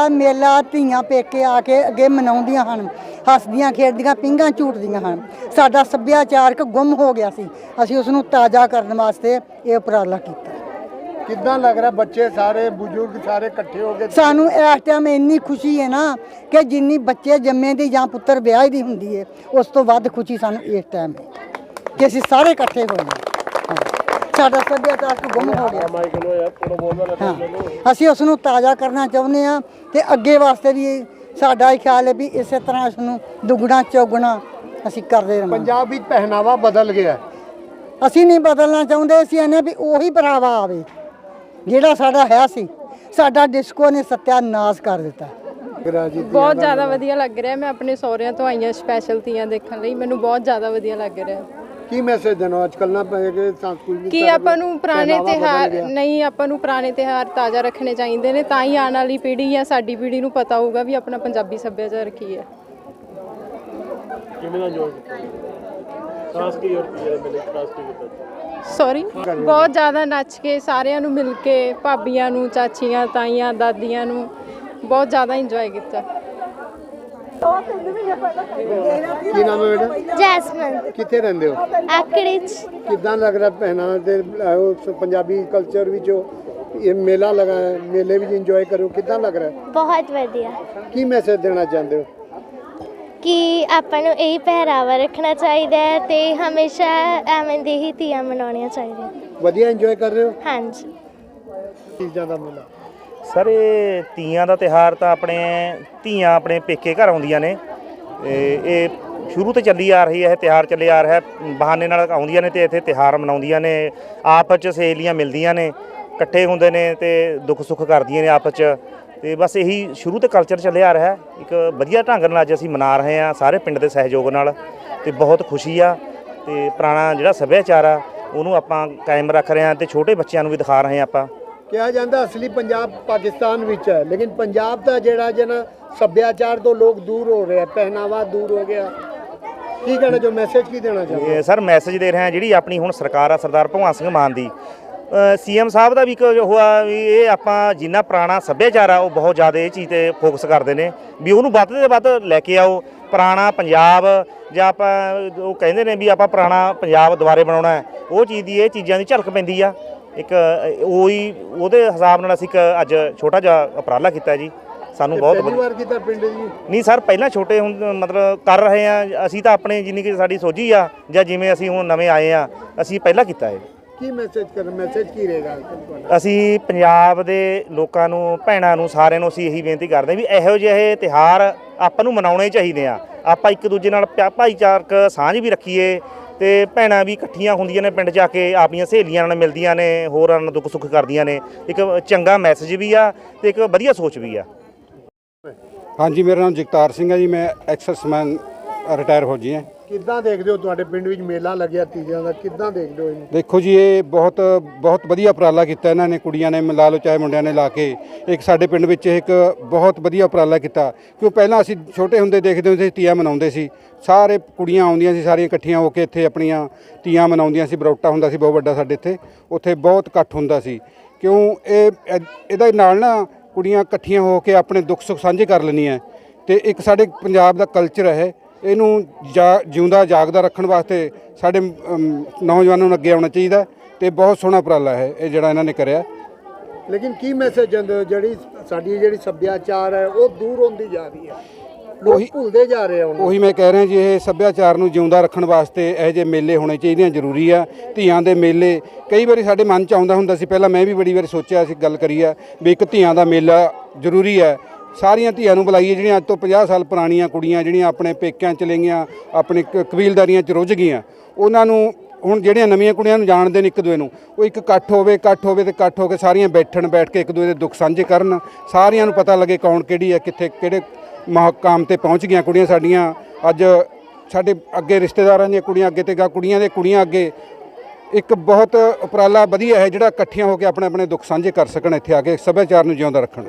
ਦਾ ਮੇਲਾ ਧੀਆਂ ਪੇਕੇ ਆ ਕੇ ਅੱਗੇ ਮਨਾਉਂਦੀਆਂ ਹਨ ਹੱਸਦੀਆਂ ਖੇਡਦੀਆਂ ਪਿੰਗਾਂ ਝੂਟਦੀਆਂ ਹਨ। ਸਾਡਾ ਸੱਭਿਆਚਾਰਕ ਗੁੰਮ ਹੋ ਗਿਆ ਸੀ। ਅਸੀਂ ਉਸ ਨੂੰ ਤਾਜ਼ਾ ਕਰਨ ਵਾਸਤੇ ਇਹ ਉਪਰਾਲਾ ਕੀਤਾ। ਕਿੱਦਾਂ ਲੱਗ ਰਿਹਾ ਬੱਚੇ ਸਾਰੇ ਬਜ਼ੁਰਗ ਸਾਰੇ ਇਕੱਠੇ ਹੋ ਕੇ? ਸਾਨੂੰ ਇਸ ਟਾਈਮ ਇੰਨੀ ਖੁਸ਼ੀ ਹੈ ਨਾ ਕਿ ਜਿੰਨੀ ਬੱਚੇ ਜੰਮੇ ਦੀ ਜਾਂ ਪੁੱਤਰ ਵਿਆਹ ਦੀ ਹੁੰਦੀ ਹੈ ਉਸ ਤੋਂ ਵੱਧ ਖੁਸ਼ੀ ਸਾਨੂੰ ਇਸ ਟਾਈਮ ਹੈ ਕਿ ਅਸੀਂ ਸਾਰੇ ਇਕੱਠੇ ਹੋਏ ਹਾਂ। ਸਾਡਾ ਸੱਭਿਆਚਾਰ ਗੁੰਮ ਹੋ ਗਿਆ। ਹਾਂ। ਅਸੀਂ ਉਸ ਨੂੰ ਤਾਜ਼ਾ ਕਰਨਾ ਚਾਹੁੰਦੇ ਹਾਂ ਤੇ ਅੱਗੇ ਵਾਸਤੇ ਵੀ ਸਾਡਾ ਇਹ ਖਿਆਲ ਹੈ ਵੀ ਇਸੇ ਤਰ੍ਹਾਂ ਇਸ ਨੂੰ ਦੁੱਗਣਾ ਚੌਗਣਾ ਅਸੀਂ ਕਰਦੇ ਰਹਾਂਗੇ। ਪੰਜਾਬ ਵਿੱਚ ਪਹਿਨਾਵਾ ਬਦਲ ਗਿਆ। ਅਸੀਂ ਨਹੀਂ ਬਦਲਣਾ ਚਾਹੁੰਦੇ ਅਸੀਂ ਇਹਨੇ ਵੀ ਉਹੀ ਪਹਿਰਾਵਾ ਆਵੇ ਜਿਹੜਾ ਸਾਡਾ ਹੈ ਸੀ। ਸਾਡਾ ਡਿਸਕੋ ਨੇ ਸਤਿਆਨਾਸ਼ ਕਰ ਦਿੱਤਾ। ਬਹੁਤ ਜ਼ਿਆਦਾ ਵਧੀਆ ਲੱਗ ਰਿਹਾ। ਮੈਂ ਆਪਣੇ ਸਹੁਰਿਆਂ ਤੋਂ ਆਈਆਂ ਸਪੈਸ਼ਲ ਤੀਆਂ ਦੇਖਣ ਲਈ। ਮੈਨੂੰ ਬਹੁਤ ਜ਼ਿਆਦਾ ਵਧੀਆ ਲੱਗ ਰਿਹਾ। ਕੀ ਮੈਸੇਜ ਦੇਣਾ? ਅੱਜ ਕੱਲ੍ਹ ਨਾ ਪਏ ਕਿ ਸੰਸਕ੍ਰਿਤੀ ਕਿ ਆਪਾਂ ਨੂੰ ਪੁਰਾਣੇ ਤਿਹਾਰ। ਨਹੀਂ ਆਪਾਂ ਨੂੰ ਪੁਰਾਣੇ ਤਿਹਾਰ ਤਾਜ਼ਾ ਰੱਖਣੇ ਚਾਹੀਦੇ ਨੇ ਤਾਂ ਹੀ ਆਉਣ ਵਾਲੀ ਪੀੜ੍ਹੀ ਜਾਂ ਸਾਡੀ ਪੀੜ੍ਹੀ ਨੂੰ ਪਤਾ ਹੋਊਗਾ ਵੀ ਆਪਣਾ ਪੰਜਾਬੀ ਸੱਭਿਆਚਾਰ ਕੀ ਹੈ। ਕਿਵੇਂ ਦਾ ਇੰਜੋਏ ਕੀਤਾ ਖਾਸ ਕੀ ਹੋਰ ਕੀ ਜਿਹੜਾ ਮਿਲੇ ਖਾਸ ਕੀ ਕੀਤਾ? ਸੌਰੀ ਬਹੁਤ ਜ਼ਿਆਦਾ ਨੱਚ ਕੇ ਸਾਰਿਆਂ ਨੂੰ ਮਿਲ ਕੇ ਭਾਬੀਆਂ ਨੂੰ ਚਾਚੀਆਂ ਤਾਈਆਂ ਦਾਦੀਆਂ ਨੂੰ ਬਹੁਤ ਜ਼ਿਆਦਾ ਇੰਜੋਏ ਕੀਤਾ। ਕੀ ਨਾਮ ਹੈ ਬੇਟਾ? ਜੈਸਮਨ। ਕਿੱਥੇ ਰਹਿੰਦੇ ਹੋ? ਆਕੜੀ ਚ ਕਿੱਦਾਂ ਲੱਗ ਰਿਹਾ ਪਹਿਨਾਵਾ ਤੇ ਅਹ, ਪੰਜਾਬੀ ਕਲਚਰ ਵਿੱਚ? ਉਹ ਇਹ ਮੇਲਾ ਲਗਾ ਹੈ ਮੇਲੇ ਵਿੱਚ ਇੰਜੋਏ ਕਰੋ ਕਿੱਦਾਂ ਲੱਗ ਰਿਹਾ? ਬਹੁਤ ਵਧੀਆ। ਕੀ ਮੈਸੇਜ ਦੇਣਾ ਚਾਹੁੰਦੇ ਹੋ? ਕਿ ਆਪਾਂ ਨੂੰ ਇਹ ਪਹਿਰਾਵਾ ਰੱਖਣਾ ਚਾਹੀਦਾ ਹੈ ਤੇ ਹਮੇਸ਼ਾ ਐਵੇਂ ਦੇ ਹੀ ਤੀਆਂ ਮਨਾਉਣੀਆਂ ਚਾਹੀਦੀਆਂ। ਵਧੀਆ ਇੰਜੋਏ ਕਰ ਰਹੇ ਹੋ? ਹਾਂਜੀ। ਚੀਜ਼ਾਂ ਦਾ ਮੇਲਾ। ਸਰ, ਇਹ ਤੀਆਂ ਦਾ ਤਿਹਾਰ ਤਾਂ ਆਪਣੇ ਧੀਆਂ ਆਪਣੇ ਪੇਕੇ ਘਰ ਆਉਂਦੀਆਂ ਨੇ। ਤੇ ਇਹ ਸ਼ੁਰੂ ਤੋਂ ਚੱਲੀ ਆ ਰਹੀ ਹੈ, ਇਹ ਤਿਹਾਰ ਚੱਲੇ ਆ ਰਿਹਾ ਹੈ। ਬਹਾਨੇ ਨਾਲ ਆਉਂਦੀਆਂ ਨੇ ਤੇ ਇੱਥੇ ਤਿਹਾਰ ਮਨਾਉਂਦੀਆਂ ਨੇ। ਆਪਸ ਚ ਸਹੇਲੀਆਂ ਮਿਲਦੀਆਂ ਨੇ, ਇਕੱਠੇ ਹੁੰਦੇ ਨੇ ਤੇ ਦੁੱਖ ਸੁੱਖ ਕਰਦੀਆਂ ਨੇ ਆਪਸ ਚ ਤੇ ਬਸ ਇਹੀ ਸ਼ੁਰੂ ਤੋਂ ਕਲਚਰ ਚੱਲਿਆ ਆ ਰਿਹਾ ਹੈ। ਇੱਕ ਵਧੀਆ ਢੰਗ ਨਾਲ ਅੱਜ ਅਸੀਂ ਮਨਾ ਰਹੇ ਹਾਂ ਸਾਰੇ ਪਿੰਡ ਦੇ ਸਹਿਯੋਗ ਨਾਲ। ਤੇ ਬਹੁਤ ਖੁਸ਼ੀ ਆ ਤੇ ਪੁਰਾਣਾ ਜਿਹੜਾ ਸੱਭਿਆਚਾਰ ਆ, ਉਹਨੂੰ ਆਪਾਂ ਕਾਇਮ ਰੱਖ ਰਹੇ ਹਾਂ ਤੇ ਛੋਟੇ ਬੱਚਿਆਂ ਨੂੰ ਵੀ ਦਿਖਾ ਰਹੇ ਹਾਂ ਆਪਾਂ। ਕਿਹਾ ਜਾਂਦਾ ਅਸਲੀ ਪੰਜਾਬ ਪਾਕਿਸਤਾਨ ਵਿੱਚ ਹੈ। ਲੇਕਿਨ ਪੰਜਾਬ ਦਾ ਜਿਹੜਾ ਜਨਾ ਸੱਭਿਆਚਾਰ ਤੋਂ ਲੋਕ ਦੂਰ ਹੋ ਰਹੇ ਆ, ਪਹਿਨਾਵਾ ਦੂਰ ਹੋ ਗਿਆ। ਕੀ ਕਹਿਣਾ ਜੋ ਮੈਸੇਜ ਕੀ ਦੇਣਾ ਚਾਹੁੰਦੇ ਸਰ ਮੈਸੇਜ ਦੇ ਰਹੇ ਹਾਂ, ਜਿਹੜੀ ਆਪਣੀ ਹੁਣ ਸਰਕਾਰ ਆ, ਸਰਦਾਰ ਭਗਵੰਤ ਸਿੰਘ ਮਾਨ ਦੀ। ਸੀਐਮ ਸਾਹਿਬ ਦਾ ਵੀ ਇੱਕ ਜੋ ਹੋਆ ਵੀ ਇਹ ਆਪਾਂ ਜਿੰਨਾ ਪੁਰਾਣਾ ਸੱਭਿਆਚਾਰ ਆ, ਉਹ ਬਹੁਤ ਜ਼ਿਆਦਾ ਇਹ ਚੀਜ਼ ਤੇ ਫੋਕਸ ਕਰਦੇ ਨੇ। ਵੀ ਉਹਨੂੰ ਵੱਧ ਤੋਂ ਵੱਧ ਲੈ ਕੇ ਆਓ। ਪੁਰਾਣਾ ਪੰਜਾਬ, ਜਾਂ ਆਪਾਂ ਉਹ ਕਹਿੰਦੇ ਨੇ ਵੀ ਆਪਾਂ ਪੁਰਾਣਾ ਪੰਜਾਬ ਦੁਬਾਰੇ ਬਣਾਉਣਾ ਉਹ ਚੀਜ਼ ਦੀ, ਇਹ ਚੀਜ਼ਾਂ ਦੀ ਝਲਕ ਪੈਂਦੀ ਆ। ਇੱਕ ਉਹੀ ਉਹਦੇ ਹਿਸਾਬ ਨਾਲ ਅਸੀਂ ਇੱਕ ਅੱਜ ਛੋਟਾ ਜਿਹਾ ਉਪਰਾਲਾ ਕੀਤਾ ਜੀ। ਸਾਨੂੰ ਬਹੁਤ ਪਹਿਲੀ ਵਾਰ ਕੀਤਾ ਪਿੰਡ ਜੀ? ਨਹੀਂ ਸਰ ਪਹਿਲਾਂ ਛੋਟੇ ਹੁੰਦੇ ਮਤਲਬ ਕਰ ਰਹੇ ਆ ਅਸੀਂ ਤਾਂ ਆਪਣੇ ਜਿੰਨੀ ਕਿ ਸਾਡੀ ਸੋਝੀ ਆ ਜਾਂ ਜਿਵੇਂ ਅਸੀਂ ਹੁਣ ਨਵੇਂ ਆਏ ਆ ਅਸੀਂ ਪਹਿਲਾਂ ਕੀਤਾ ਹੈ। ਕੀ ਮੈਸੇਜ ਕਰ ਮੈਸੇਜ ਕੀ ਰਹੇਗਾ ਅਸੀਂ ਪੰਜਾਬ ਦੇ ਲੋਕਾਂ ਨੂੰ ਭੈਣਾਂ ਨੂੰ ਸਾਰਿਆਂ ਨੂੰ ਅਸੀਂ ਇਹੀ ਬੇਨਤੀ ਕਰਦੇ ਵੀ ਇਹੋ ਜਿਹੇ ਤਿਹਾਰ ਆਪਾਂ ਨੂੰ ਮਨਾਉਣੇ ਚਾਹੀਦੇ ਆ। ਆਪਾਂ ਇੱਕ ਦੂਜੇ ਨਾਲ ਭਾਈਚਾਰਕ ਸਾਂਝ ਵੀ ਰੱਖੀਏ। ਤੇ ਭੈਣਾਂ ਵੀ ਇਕੱਠੀਆਂ ਹੁੰਦੀਆਂ ਨੇ ਪਿੰਡ ਜਾ ਕੇ, ਆਪਣੀਆਂ ਸਹੇਲੀਆਂ ਨਾਲ ਮਿਲਦੀਆਂ ਨੇ, ਹੋਰਾਂ ਨਾਲ ਦੁੱਖ ਸੁੱਖ ਕਰਦੀਆਂ ਨੇ। ਇੱਕ ਚੰਗਾ ਮੈਸੇਜ ਵੀ ਆ ਤੇ ਇੱਕ ਵਧੀਆ ਸੋਚ ਵੀ ਆ। ਹਾਂਜੀ, ਮੇਰਾ ਨਾਮ ਜਗਤਾਰ ਸਿੰਘ ਹੈ ਜੀ, ਮੈਂ ਐਕਸਰਸਮੈਨ ਰਿਟਾਇਰ ਫੌਜੀ ਹਾਂ। ਕਿੱਦਾਂ ਦੇਖਦੇ ਹੋ ਤੁਹਾਡੇ ਪਿੰਡ ਵਿੱਚ ਮੇਲਾ ਲੱਗਿਆ ਤੀਜਾਂ ਦਾ? ਕਿੱਦਾਂ ਦੇਖਦੇ ਹੋ ਇਹਨੂੰ? ਦੇਖੋ ਜੀ, ਇਹ ਬਹੁਤ ਬਹੁਤ ਵਧੀਆ ਉਪਰਾਲਾ ਕੀਤਾ ਇਹਨਾਂ ਨੇ, ਕੁੜੀਆਂ ਨੇ, ਲਾ ਲਓ, ਚਾਹੇ ਮੁੰਡਿਆਂ ਨੇ ਲਾ ਕੇ। ਇੱਕ ਸਾਡੇ ਪਿੰਡ ਵਿੱਚ ਇੱਕ ਬਹੁਤ ਵਧੀਆ ਉਪਰਾਲਾ ਕੀਤਾ। ਕਿਉਂ ਪਹਿਲਾਂ ਅਸੀਂ ਛੋਟੇ ਹੁੰਦੇ ਦੇਖਦੇ ਹੁੰਦੇ ਸੀ, ਤੀਆਂ ਮਨਾਉਂਦੇ ਸੀ। ਸਾਰੇ ਕੁੜੀਆਂ ਆਉਂਦੀਆਂ ਸੀ, ਸਾਰੀਆਂ ਇਕੱਠੀਆਂ ਹੋ ਕੇ ਇੱਥੇ ਆਪਣੀਆਂ ਤੀਆਂ ਮਨਾਉਂਦੀਆਂ ਸੀ, ਬਰੋਟਾ ਹੁੰਦਾ ਸੀ, ਬਹੁਤ ਵੱਡਾ ਸਾਡੇ ਇੱਥੇ। ਉੱਥੇ ਬਹੁਤ ਇਕੱਠ ਹੁੰਦਾ ਸੀ। ਕਿਉਂ ਇਹ, ਇਹ- ਇਹਦੇ ਨਾਲ ਨਾ ਕੁੜੀਆਂ ਇਕੱਠੀਆਂ ਹੋ ਕੇ ਆਪਣੇ ਦੁੱਖ ਸੁੱਖ ਸਾਂਝੇ ਕਰ ਲੈਂਦੀਆਂ। ਤੇ ਇੱਕ ਸਾਡੇ ਪੰਜਾਬ ਦਾ ਕਲਚਰ ਹੈ ਇਹਨੂੰ ਜਾ- ਜਿਉਂਦਾ ਜਾਗਦਾ ਰੱਖਣ ਵਾਸਤੇ ਸਾਡੇ ਨੌਜਵਾਨਾਂ ਨੂੰ ਅੱਗੇ ਆਉਣਾ ਚਾਹੀਦਾ ਤੇ ਬਹੁਤ ਸੋਹਣਾ ਉਪਰਾਲਾ ਹੈ ਇਹ ਜਿਹੜਾ ਇਹਨਾਂ ਨੇ ਕਰਿਆ। ਲੇਕਿਨ ਕੀ ਮੈਸੇਜ ਜਿਹੜੀ ਸਾਡੀ ਜਿਹੜੀ ਸੱਭਿਆਚਾਰ ਹੈ ਉਹ ਦੂਰ ਹੁੰਦੀ ਜਾ ਰਹੀ ਹੈ। ਉਹੀ- ਭੁੱਲਦੇ ਜਾ ਰਹੇ ਹੁਣ। ਉਹੀ ਮੈਂ ਕਹਿ ਰਿਹਾ ਜੀ ਇਹ ਸੱਭਿਆਚਾਰ ਨੂੰ ਜਿਉਂਦਾ ਰੱਖਣ ਵਾਸਤੇ ਇਹੋ ਜਿਹੇ ਮੇਲੇ ਹੋਣੇ ਚਾਹੀਦੇ ਆ ਜ਼ਰੂਰੀ ਆ। ਧੀਆਂ ਦੇ ਮੇਲੇ ਕਈ ਵਾਰੀ ਸਾਡੇ ਮਨ ਚ ਆਉਂਦਾ ਹੁੰਦਾ ਸੀ ਪਹਿਲਾਂ ਮੈਂ ਵੀ ਬੜੀ ਵਾਰੀ ਸੋਚਿਆ ਸੀ ਗੱਲ ਕਰੀ ਆ ਵੀ ਇੱਕ ਧੀਆਂ ਦਾ ਮੇਲਾ ਜ਼ਰੂਰੀ ਹੈ ਸਾਰੀਆਂ ਧੀਆਂ ਨੂੰ ਬੁਲਾਈਏ ਜਿਹੜੀਆਂ ਅੱਜ ਤੋਂ 50 ਸਾਲ ਪੁਰਾਣੀਆਂ ਕੁੜੀਆਂ ਜਿਹੜੀਆਂ ਆਪਣੇ ਪੇਕਿਆਂ ਚ ਲਈਆਂ, ਆਪਣੇ ਕ- ਕਬੀਲਦਾਰੀਆਂ ਚ ਰੁੱਝ ਗਈਆਂ। ਉਹਨਾਂ ਨੂੰ ਹੁਣ ਜਿਹੜੀਆਂ ਨਵੀਆਂ ਕੁੜੀਆਂ ਨੂੰ ਜਾਣਦੇ ਨੇ ਇੱਕ ਦੂਏ ਨੂੰ, ਉਹ ਇੱਕ ਇਕੱਠ ਹੋਵੇ ਇਕੱਠ ਹੋਵੇ ਤੇ ਇਕੱਠ ਹੋ ਕੇ ਸਾਰੀਆਂ ਬੈਠਣ ਬੈਠ ਕੇ ਇੱਕ ਦੂਏ ਦੇ ਦੁੱਖ ਸਾਂਝੇ ਕਰਨ। ਸਾਰਿਆਂ ਨੂੰ ਪਤਾ ਲੱਗੇ ਕੌਣ ਕਿਹੜੀ ਹੈ, ਕਿੱਥੇ, ਕਿਹੜੇ ਮਹਕਾਮ ਤੇ ਪਹੁੰਚ ਗਈਆਂ ਕੁੜੀਆਂ ਸਾਡੀਆਂ। ਅੱਜ ਸਾਡੇ ਅੱਗੇ ਰਿਸ਼ਤੇਦਾਰਾਂ ਦੀਆਂ ਕੁੜੀਆਂ, ਅੱਗੇ ਤੇ ਗਾ ਕੁੜੀਆਂ ਦੇ ਕੁੜੀਆਂ ਅੱਗੇ ਇੱਕ ਬਹੁਤ ਉਪਰਾਲਾ ਵਧੀਆ ਹੈ ਜਿਹੜਾ ਇਕੱਠੀਆਂ ਹੋ ਕੇ ਆਪਣੇ ਆਪਣੇ ਦੁੱਖ ਸਾਂਝੇ ਕਰ ਸਕਣ, ਇੱਥੇ ਆ ਕੇ ਸੱਭਿਆਚਾਰ ਨੂੰ ਜਿਉਂਦਾ ਰੱਖਣ।